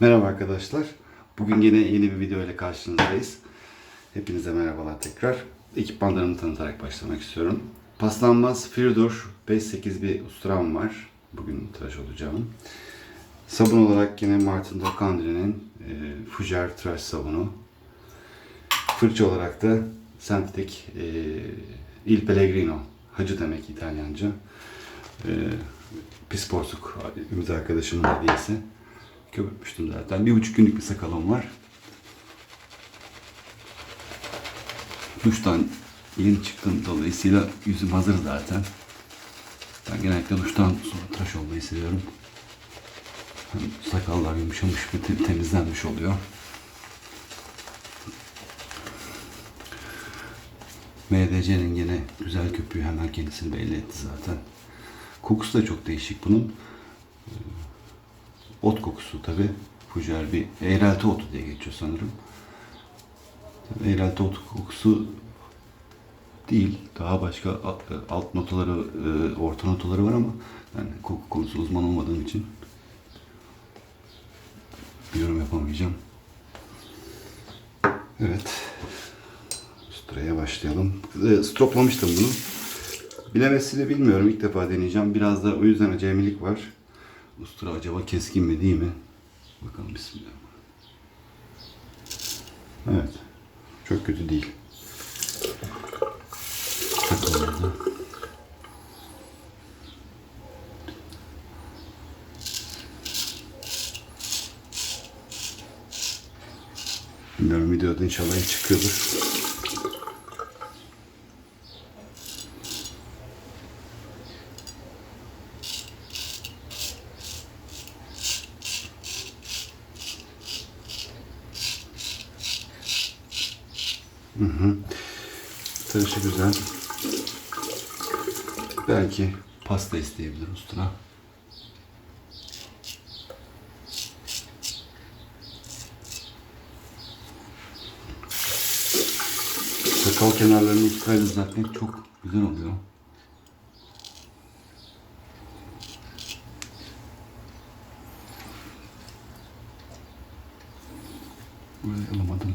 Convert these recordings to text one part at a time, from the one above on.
Merhaba arkadaşlar. Bugün yine yeni bir video ile karşınızdayız. Hepinize merhabalar tekrar. Ekipmanlarımı tanıtarak başlamak istiyorum. Paslanmaz Firdur 5.8 bir usturam var. Bugün tıraş olacağım. Sabun olarak yine Martin Docandri'nin e, Fujer tıraş sabunu. Fırça olarak da sentetik e, Il Pellegrino. Hacı demek İtalyanca. E, pis porsuk Ümit arkadaşımın hediyesi. Köpürtmüştüm zaten. Bir buçuk günlük bir sakalım var. Duştan yeni çıktım dolayısıyla yüzüm hazır zaten. Ben genellikle duştan sonra tıraş olmayı seviyorum. Hem sakallar yumuşamış ve te- temizlenmiş oluyor. MDC'nin yine güzel köpüğü hemen kendisini belli etti zaten. Kokusu da çok değişik bunun. Ot kokusu tabi. Fujer bir eğrelti otu diye geçiyor sanırım. Tabii eğrelti otu kokusu değil. Daha başka alt, alt notaları, e, orta notaları var ama ben koku konusu uzman olmadığım için yorum yapamayacağım. Evet. Sıraya başlayalım. E, Stroplamıştım bunu. Bilemesiyle bilmiyorum. İlk defa deneyeceğim. Biraz da o yüzden acemilik var. Ustura acaba keskin mi değil mi? Bakalım bismillah. Evet. Çok kötü değil. Takılmadı. Bilmiyorum videoda inşallah iyi çıkıyordur. Tıraşı güzel. Belki pasta isteyebilir ustura. Sakal kenarlarını usturayla düzeltmek çok güzel oluyor. Burayı alamadım.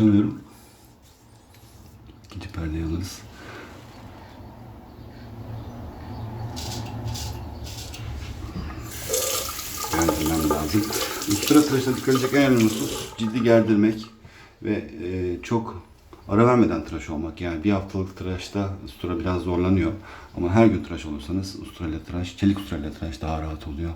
Konuşamıyorum. İkinci perdeyi alırız. Gerdirmem lazım. Ustura tıraşta dikkat edecek en önemli husus ciddi gerdirmek ve e, çok ara vermeden tıraş olmak. Yani bir haftalık tıraşta ustura biraz zorlanıyor. Ama her gün tıraş olursanız usturayla tıraş, çelik usturayla tıraş daha rahat oluyor.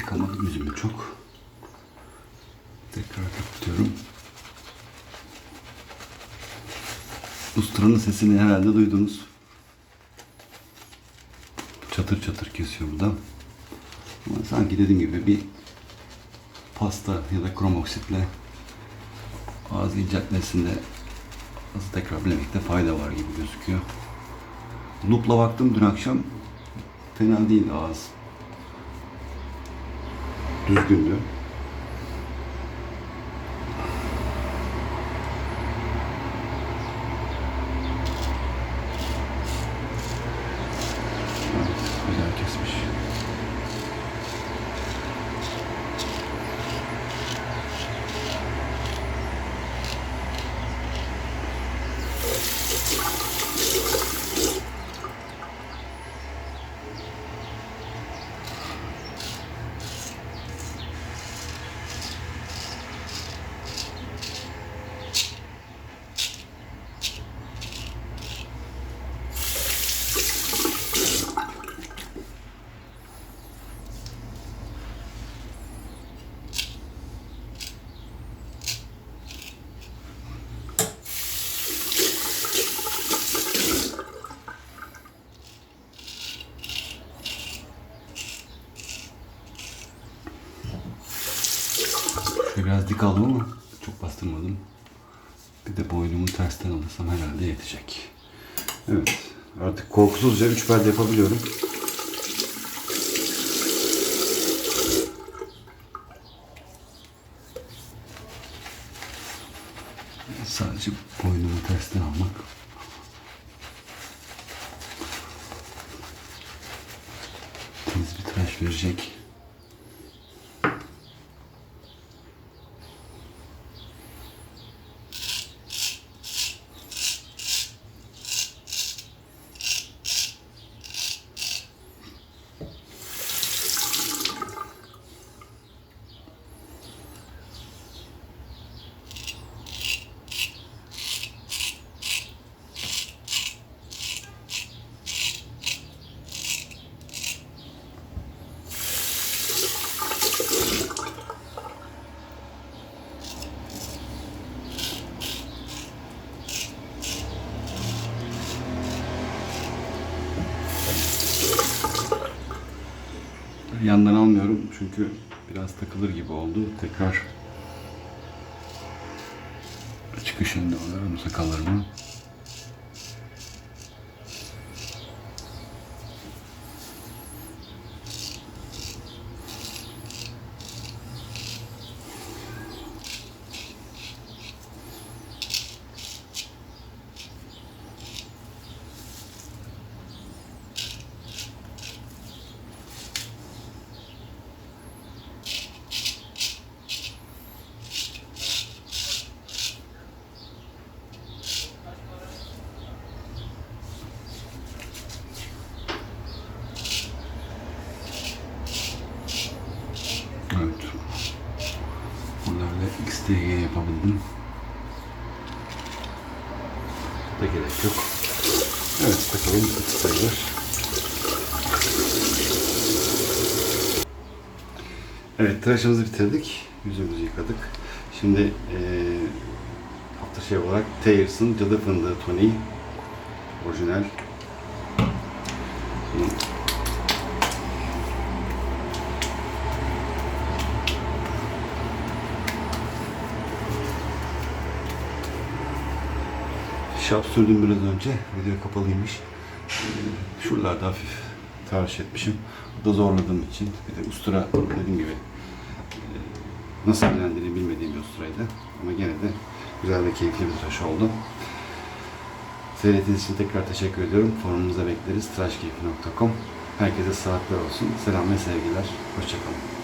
Yıkamadım yüzümü çok. Tekrar kapatıyorum. Usturanın sesini herhalde duydunuz. Çatır çatır kesiyor burada. Ama sanki dediğim gibi bir pasta ya da kromoksitle ağız inceltmesinde nasıl tekrar bilemekte fayda var gibi gözüküyor. Loop'la baktım dün akşam. Fena değil ağız. Düzgündü. Evet, güzel kesmiş. Şurada biraz dik aldım ama çok bastırmadım. Bir de boynumu tersten alırsam herhalde yetecek. Evet. Artık korkusuzca 3 perde yapabiliyorum. Sadece boynumu tersten almak. Temiz bir tıraş verecek. Yandan almıyorum çünkü biraz takılır gibi oldu. Tekrar çıkış yönünde alıyorum sakallarımı. Evet. XTG yapabildim. Da gerek yok. Evet bakalım iki sayılır. Evet tıraşımızı bitirdik. Yüzümüzü yıkadık. Şimdi eee hafta şey olarak Tayer's'ın cadı fındığı toniği. Orijinal. Bunu Şap sürdüm biraz önce. Video kapalıymış. Şuralarda hafif tıraş etmişim. O da zorladığım için. Bir de ustura dediğim gibi e, nasıl eğlendiğini bilmediğim bir usturaydı. Ama gene de güzel ve keyifli bir tıraş oldu. Seyrettiğiniz için tekrar teşekkür ediyorum. Forumunuza bekleriz. tıraşkeyfi.com Herkese saatler olsun. Selam ve sevgiler. Hoşçakalın.